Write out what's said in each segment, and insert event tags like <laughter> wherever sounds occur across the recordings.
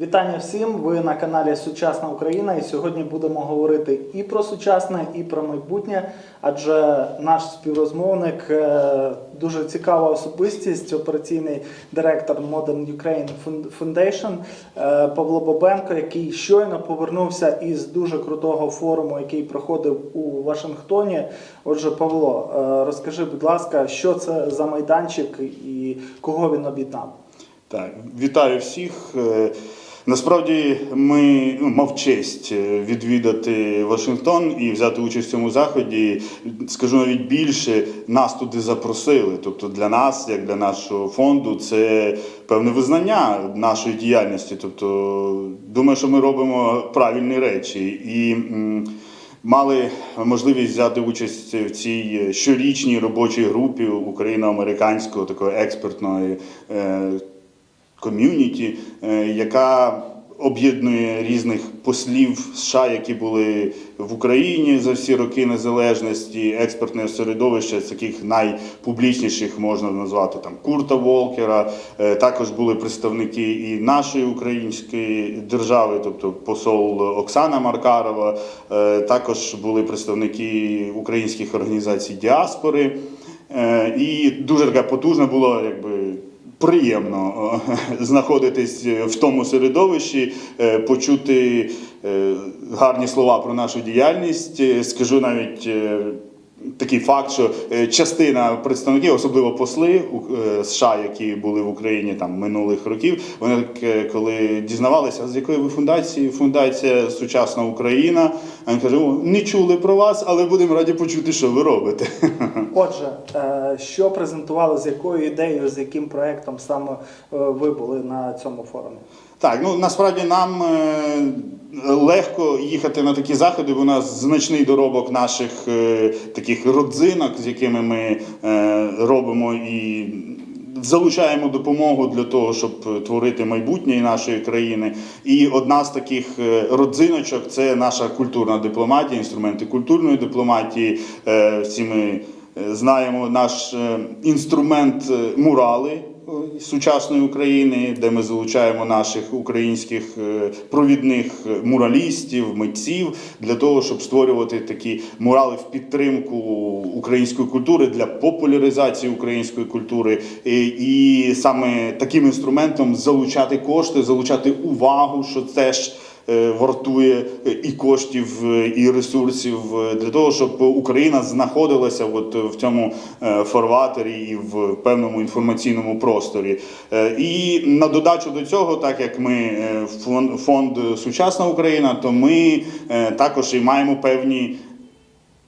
Вітання всім! Ви на каналі Сучасна Україна, і сьогодні будемо говорити і про сучасне, і про майбутнє. Адже наш співрозмовник е, дуже цікава особистість, операційний директор Modern Ukraine Foundation е, Павло Бобенко, який щойно повернувся із дуже крутого форуму, який проходив у Вашингтоні. Отже, Павло, е, розкажи, будь ласка, що це за майданчик і кого він об'єднав? Так, вітаю всіх. Насправді ми ну, мав честь е, відвідати Вашингтон і взяти участь в цьому заході. Скажу навіть більше, нас туди запросили. Тобто для нас, як для нашого фонду, це певне визнання нашої діяльності. Тобто, думаю, що ми робимо правильні речі і. Мали можливість взяти участь в цій щорічній робочій групі україно-американського такої експертної е, ком'юніті, е, яка об'єднує різних послів США, які були в Україні за всі роки незалежності, експертне середовище з таких найпублічніших можна назвати там Курта Волкера. Е, Також були представники і нашої української держави, тобто посол Оксана Маркарова. Е, Також були представники українських організацій діаспори. І дуже така потужна була, якби приємно е, <laughs> знаходитись в тому середовищі, е, почути е, гарні слова про нашу діяльність. Е, Скажу навіть. Такий факт, що е, частина представників, особливо посли е, США, які були в Україні там минулих років, вони так, е, коли дізнавалися, з якої ви фундації, фундація Сучасна Україна. Він каже: не чули про вас, але будемо раді почути, що ви робите. <laughs> Отже, що презентували, з якою ідеєю, з яким проектом саме ви були на цьому форумі? Так, ну насправді нам е, легко їхати на такі заходи, бо у нас значний доробок наших е, таких родзинок, з якими ми е, робимо і залучаємо допомогу для того, щоб творити майбутнє нашої країни. І одна з таких родзиночок це наша культурна дипломатія, інструменти культурної дипломатії. Всі ми знаємо наш інструмент мурали сучасної України, де ми залучаємо наших українських е, провідних е, муралістів, митців для того, щоб створювати такі мурали в підтримку української культури для популяризації української культури, і, саме таким інструментом залучати кошти, залучати увагу, що теж. е, Вартує е, і коштів, е, і ресурсів е, для того, щоб Україна знаходилася от в цьому форватері і в певному інформаційному просторі. Е, І на додачу до цього, так як ми е, фонд Сучасна Україна, то ми е, також і маємо певні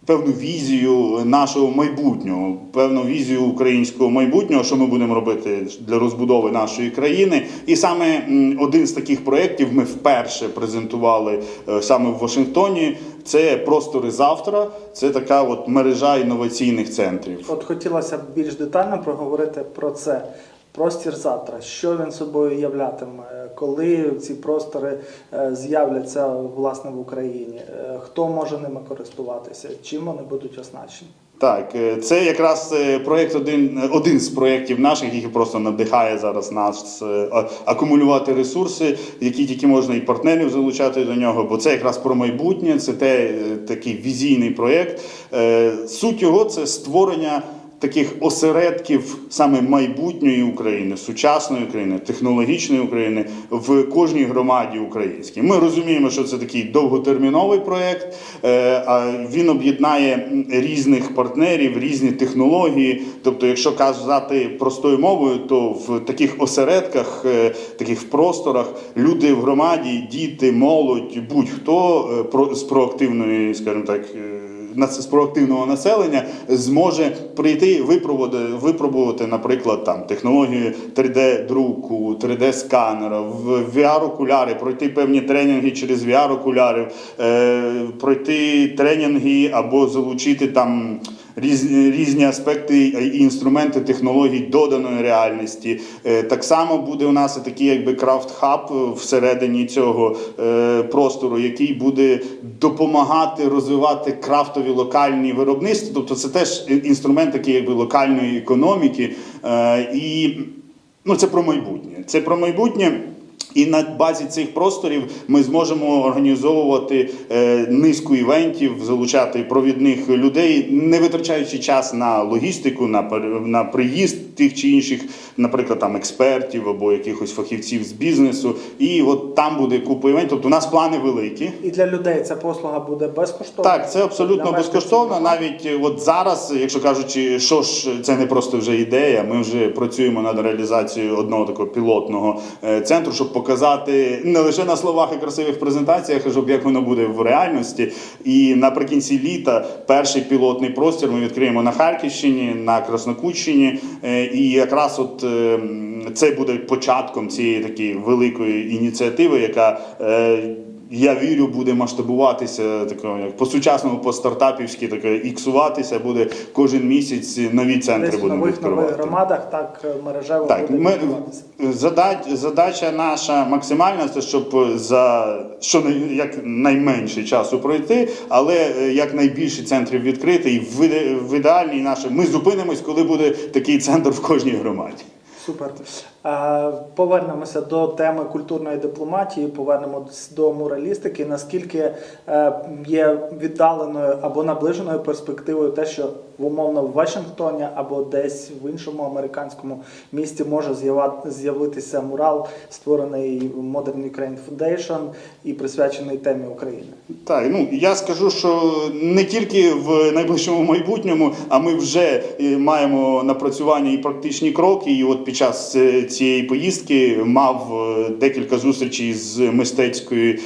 певну візію нашого майбутнього, певну візію українського майбутнього, що ми будемо робити для розбудови нашої країни. І саме один з таких проєктів ми вперше презентували е, саме в Вашингтоні. Це простори завтра. Це така от мережа інноваційних центрів. От хотілося б більш детально проговорити про це. Простір завтра, що він собою являтиме, коли ці простори е, з'являться власне в Україні, Е, хто може ними користуватися, чим вони будуть оснащені? Так, е, це якраз е, проєкт один, один з проєктів наших, який просто надихає зараз нас е, акумулювати ресурси, які тільки можна і партнерів залучати до нього, бо це якраз про майбутнє, це те, е, такий візійний проєкт. Е, Суть його це створення. Таких осередків саме майбутньої України, сучасної України, технологічної України в кожній громаді українській. Ми розуміємо, що це такий довготерміновий проєкт. е, а Він об'єднає різних партнерів, різні технології. Тобто, якщо казати простою мовою, то в таких осередках, е, таких просторах, люди в громаді, діти, молодь, будь-хто е, з проактивної, скажімо так. З проактивного населення зможе прийти випробувати, наприклад, там технологію 3D-друку, 3D-сканера, VR-окуляри, пройти певні тренінги через VR-окуляри, е, пройти тренінги або залучити там. Різні, різні аспекти і інструменти технологій доданої реальності. Е, Так само буде у нас такий якби крафт-хаб всередині цього е, простору, який буде допомагати розвивати крафтові локальні виробництва. Тобто це теж інструмент такий якби локальної економіки. Е, І ну, це про майбутнє. Це про майбутнє. І на базі цих просторів ми зможемо організовувати е, низку івентів, залучати провідних людей, не витрачаючи час на логістику, на, на приїзд тих чи інших, наприклад, там експертів або якихось фахівців з бізнесу. І от там буде купа івентів. Тобто у нас плани великі. І для людей ця послуга буде безкоштовна? Так, це абсолютно безкоштовно. Навіть е, от зараз, якщо кажучи, що ж це не просто вже ідея. Ми вже працюємо над реалізацією одного такого пілотного е, центру, щоб показати не лише на словах і красивих презентаціях, а щоб як воно буде в реальності. І наприкінці літа перший пілотний простір ми відкриємо на Харківщині, на Краснокутщині. Е, І якраз от е, це буде початком цієї такої великої ініціативи, яка е, я вірю, буде масштабуватися такого як по сучасному, по стартапівськи таке іксуватися. Буде кожен місяць нові центри Десь будемо нових нових відкривати. громадах так мережево Так, буде ми відбуватися. задач, задача наша максимальна, це щоб за що як найменше часу пройти, але е, як найбільше центрів відкрити. І в, в ідеальній наше ми зупинимось, коли буде такий центр в кожній громаді. Супер. Е, Повернемося до теми культурної дипломатії, повернемось до муралістики. Наскільки е, є віддаленою або наближеною перспективою те, що умовно в Вашингтоні або десь в іншому американському місті може з'явитися мурал, створений Modern Ukraine Foundation і присвячений темі України. Так, ну я скажу, що не тільки в найближчому майбутньому, а ми вже е, маємо напрацювання і практичні кроки. І от під час е, цієї поїздки мав е, декілька зустрічей з мистецькою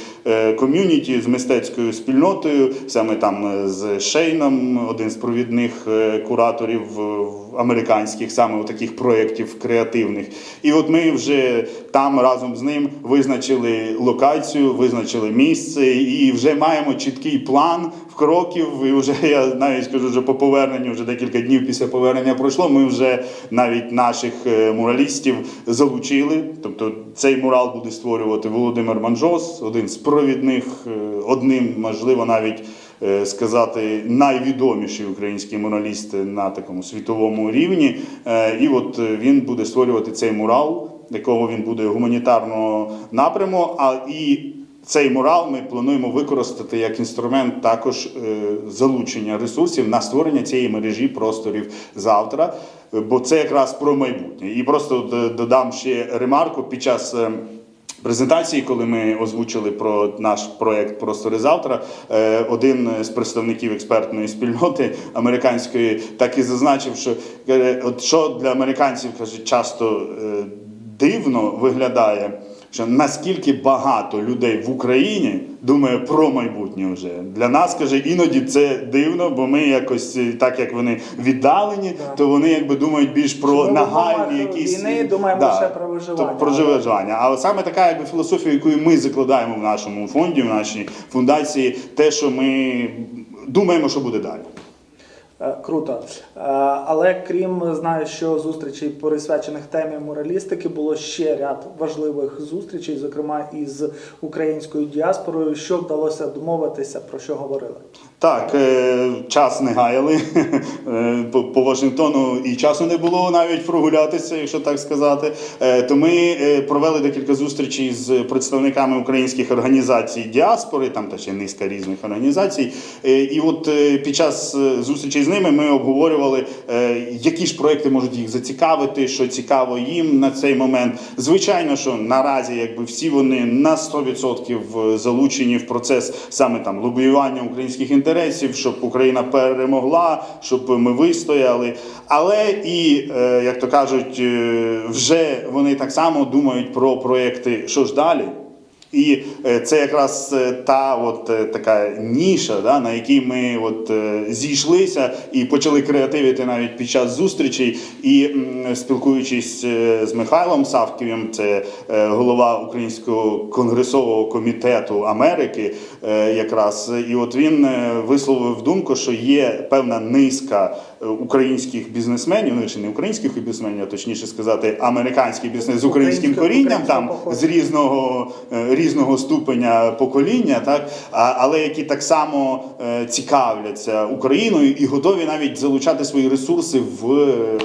ком'юніті, з мистецькою спільнотою, саме там е, з Шейном, один з провідних е, кураторів е, американських, саме у таких проєктів креативних. І от ми вже там разом з ним визначили локацію, визначили місце і вже маємо чіткий план в кроків. І вже я навіть скажу, вже по поверненню, вже декілька днів після повернення пройшло. Ми вже навіть наших е, муралістів залучили. Тобто цей мурал буде створювати Володимир Манжос, один з провідних, е, одним, можливо, навіть е, сказати, найвідоміший український мураліст на такому світовому рівні. Е, І от він буде створювати цей мурал, якого він буде гуманітарного напряму. А і цей мурал ми плануємо використати як інструмент також залучення ресурсів на створення цієї мережі просторів завтра, бо це якраз про майбутнє. І просто додам ще ремарку під час. Е, Презентації, коли ми озвучили про наш проект Простори завтра, е, один з представників експертної спільноти американської так і зазначив, що от що для американців каже, часто е, дивно виглядає, що наскільки багато людей в Україні думає про майбутнє вже для нас каже, іноді це дивно, бо ми якось е, так як вони віддалені, Так. то вони якби думають більш про в нагальні умовах якісь війни думаємо лише про виживання. про виживання. Але саме така якби філософія, яку ми закладаємо в нашому фонді, в нашій фундації, те, що ми думаємо, що буде далі. Е, Круто. Е, Але крім знаю, що зустрічей присвячених темі муралістики було ще ряд важливих зустрічей, зокрема із українською діаспорою. Що вдалося домовитися, про що говорили? Так, е, час не гаяли <laughs> по, Вашингтону і часу не було навіть прогулятися, якщо так сказати. То ми провели декілька зустрічей з представниками українських організацій діаспори, там та ще низка різних організацій. І от під час зустрічей з ними ми обговорювали, е, які ж проекти можуть їх зацікавити, що цікаво їм на цей момент. Звичайно, що наразі якби всі вони на 100% залучені в процес саме там лобіювання українських інтересів, щоб Україна перемогла, щоб ми вистояли. Але і е, як то кажуть, е, вже вони так само думають про проекти, що ж далі. І е, це якраз е, та от е, така ніша, да, на якій ми от зійшлися і почали креативити навіть під час зустрічей. І спілкуючись з Михайлом Савківим, це голова Українського конгресового комітету Америки, якраз і от він висловив думку, що є певна низка українських бізнесменів, ну чи не українських бізнесменів, а точніше сказати, американських бізнесменів з українським корінням там з різного, е, різного ступеня покоління, так але які так само е, цікавляться Україною і готові навіть залучати свої ресурси в е,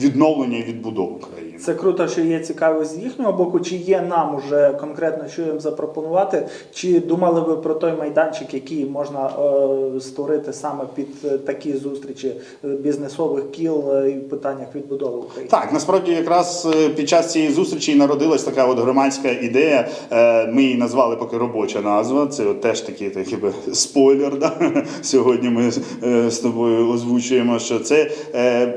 відновлення і відбудову країни. Це круто, що є цікавість з їхнього боку. Чи є нам уже конкретно що їм запропонувати? Чи думали ви про той майданчик, який можна е, створити саме під е, такі зустрічі е, бізнесових кіл е, і в питаннях відбудови України? Так, насправді якраз під час цієї зустрічі народилась така от громадська ідея. Ми її назвали поки робоча назва. Це от теж такий такий би спойлер. Да? <laughs> Сьогодні ми з тобою озвучуємо, що це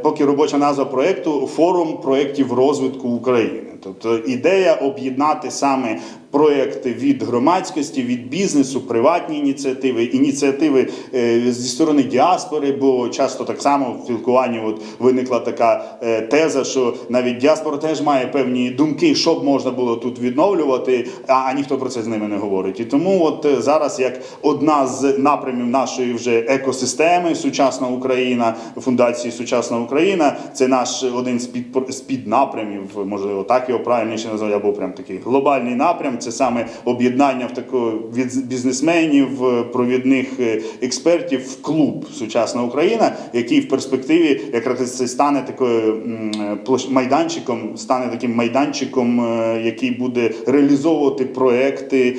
поки робоча назва проєкту форум проєктів розвитку України. Тобто ідея об'єднати саме проєкти від громадськості, від бізнесу, приватні ініціативи, ініціативи е, зі сторони діаспори, бо часто так само в спілкуванні от виникла така е, теза, що навіть діаспора теж має певні думки, що б можна було тут відновлювати, а, а ніхто про це з ними не говорить. І тому от е, зараз як одна з напрямів нашої вже екосистеми Сучасна Україна, фундації Сучасна Україна, це наш один з піднапрямів, можливо, так його правильніше назвати, або прям такий глобальний напрям. Це саме об'єднання в такого від бізнесменів, е, провідних е, експертів в клуб Сучасна Україна, який в перспективі якраз це стане такою е, майданчиком, стане таким майданчиком, який буде реалізовувати проекти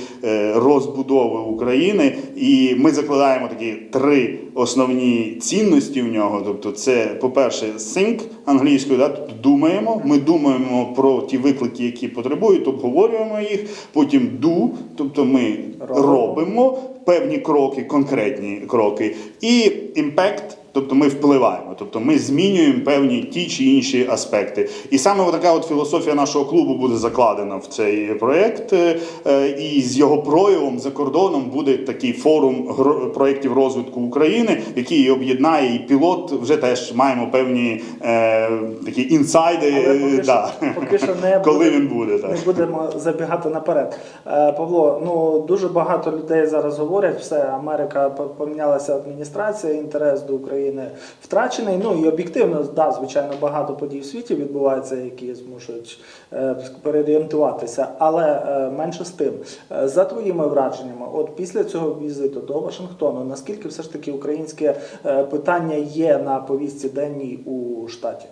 розбудови України. І ми закладаємо такі три основні цінності в нього. Тобто, це, по-перше, think англійською, да, тобто думаємо. Ми думаємо про ті виклики, які потребують, обговорюємо їх. Потім ду, тобто ми Робимо. робимо певні кроки, конкретні кроки, і impact, тобто ми впливаємо, тобто ми змінюємо певні ті чи інші аспекти. І саме така от філософія нашого клубу буде закладена в цей проєкт, е, і з його проявом за кордоном буде такий форум проєктів розвитку України, який об'єднає і пілот. Вже теж маємо певні е, такі інсайди. Але поки, е, да. що, поки що не <laughs> Коли буде- він буде, так. не будемо забігати наперед. Е, Павло, ну дуже багато людей зараз говорять, все, Америка помінялася адміністрація, інтерес до України втрачений. Ну і об'єктивно, да, звичайно, багато подій в світі відбувається, які змушують е, переорієнтуватися. Але е, менше з тим, е, за твоїми враженнями, от після цього візиту до Вашингтону, наскільки все ж таки українське питання є на повістці денній у штаті?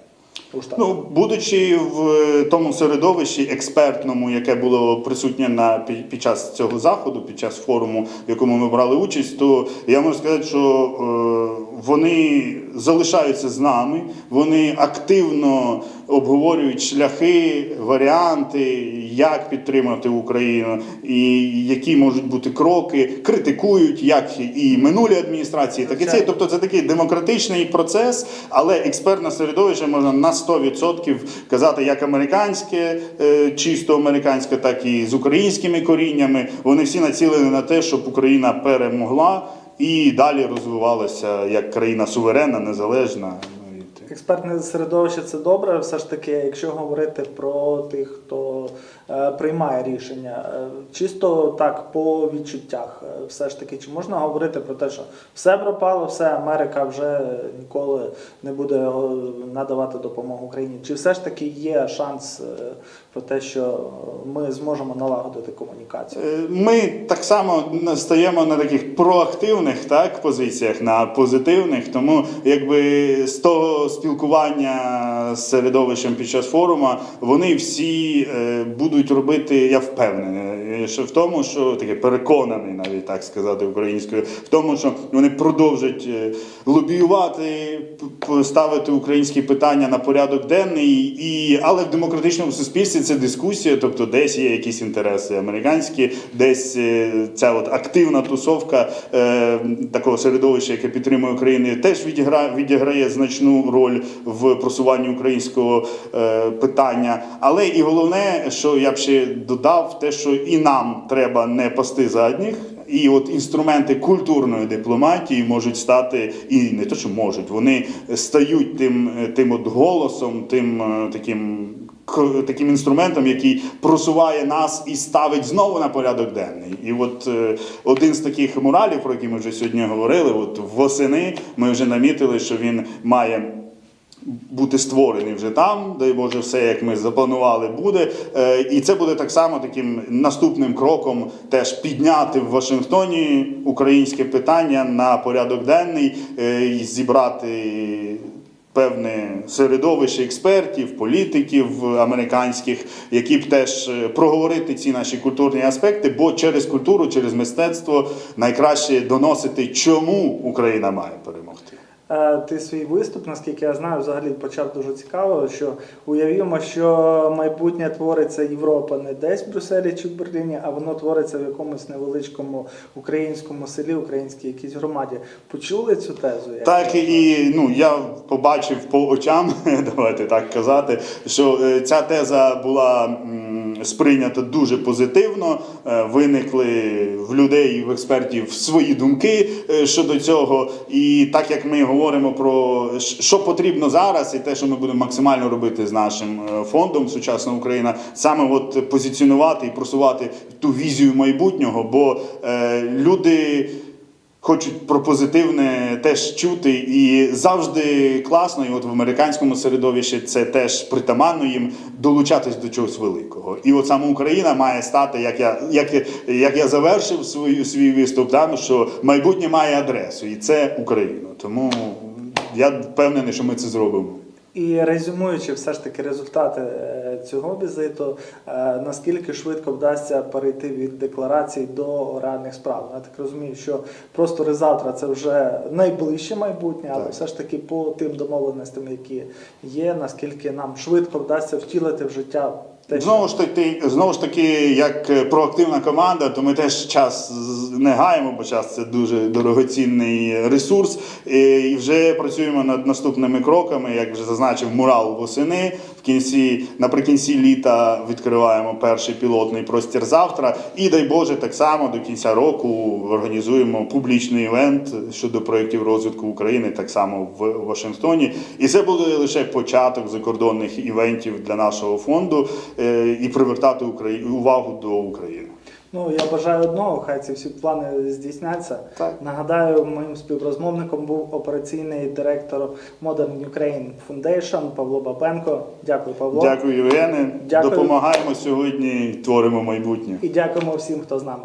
Ну, будучи в тому середовищі експертному, яке було присутнє на під, час цього заходу, під час форуму, в якому ми брали участь, то я можу сказати, що вони залишаються з нами, вони активно обговорюють шляхи, варіанти, як підтримати Україну, і які можуть бути кроки, критикують як і минулі адміністрації, так і ці. Тобто це такий демократичний процес, але експертне середовище можна на 100% казати як американське, е, чисто американське, так і з українськими коріннями. Вони всі націлені на те, щоб Україна перемогла і далі розвивалася як країна суверенна, незалежна. Експертне середовище це добре. Все ж таки, якщо говорити про тих, хто приймає рішення, е, чисто так по відчуттях, е, все ж таки, чи можна говорити про те, що все пропало, все Америка вже ніколи не буде е, надавати допомогу Україні? Чи все ж таки є шанс е, про те, що ми зможемо налагодити комунікацію? Е, Ми так само стаємо на таких проактивних так, позиціях, на позитивних. Тому якби з того спілкування з середовищем під час форуму, вони всі е, будуть робити, я впевнений, е, що в тому, що таке переконаний, навіть так сказати українською, в тому, що вони продовжать е, лобіювати, ставити українські питання на порядок денний, і але в демократичному суспільстві це дискусія, тобто десь є якісь інтереси американські, десь е, ця от активна тусовка е, такого середовища, яке підтримує Україну, теж відіграє, відіграє значну роль в просуванні українського е, питання. Але і головне, що я б ще додав, те, що і нам треба не пасти задніх. І от інструменти культурної дипломатії можуть стати, і не то, що можуть, вони стають тим, тим от голосом, тим е, таким, таким інструментом, який просуває нас і ставить знову на порядок денний. І от е, один з таких муралів, про який ми вже сьогодні говорили, от восени ми вже намітили, що він має бути створений вже там, дай Боже, все як ми запланували, буде. Е, І це буде так само таким наступним кроком теж підняти в Вашингтоні українське питання на порядок денний е, і зібрати певне середовище експертів, політиків американських, які б теж е, проговорити ці наші культурні аспекти, бо через культуру, через мистецтво найкраще доносити, чому Україна має перемогти. Е, Ти свій виступ, наскільки я знаю, взагалі почав дуже цікаво, що уявімо, що майбутнє твориться Європа не десь в Брюсселі чи в Берліні, а воно твориться в якомусь невеличкому українському селі, українській якійсь громаді. Почули цю тезу? Як Так і ну я побачив по очам, <laughs> давайте так казати, що е, ця теза була м, сприйнята дуже позитивно. Е, Виникли в людей, в експертів свої думки е, щодо цього. І так як ми говоримо про що потрібно зараз, і те, що ми будемо максимально робити з нашим е, фондом Сучасна Україна, саме от позиціонувати і просувати ту візію майбутнього, бо люди хочуть про позитивне теж чути, і завжди класно, і от в американському середовищі це теж притаманно їм долучатись до чогось великого. І от саме Україна має стати, як я, як, як я завершив свою свій виступ, там, що майбутнє має адресу, і це Україна. Тому я впевнений, що ми це зробимо. І резюмуючи все ж таки результати е, цього візиту, е, наскільки швидко вдасться перейти від декларацій до реальних справ? Я так розумію, що простори завтра це вже найближче майбутнє, але Так. все ж таки по тим домовленостям, які є, наскільки нам швидко вдасться втілити в життя Знову ж таки, знову ж таки, як е, проактивна команда, то ми теж час не гаємо, бо час це дуже дорогоцінний ресурс. І і вже працюємо над наступними кроками. Як вже зазначив, мурал восени. Кінці, наприкінці літа відкриваємо перший пілотний простір завтра. І дай Боже, так само до кінця року організуємо публічний івент щодо проєктів розвитку України, так само в Вашингтоні. І це буде лише початок закордонних івентів для нашого фонду е, і привертати увагу до України. Ну, я бажаю одного, хай ці всі плани здійсняться. Так. Нагадаю, моїм співрозмовником був операційний директор Modern Ukraine Foundation Павло Бабенко. Дякую, Павло. Дякую, Євгене. Дякую. Допомагаємо сьогодні, творимо майбутнє. І дякуємо всім, хто з нами.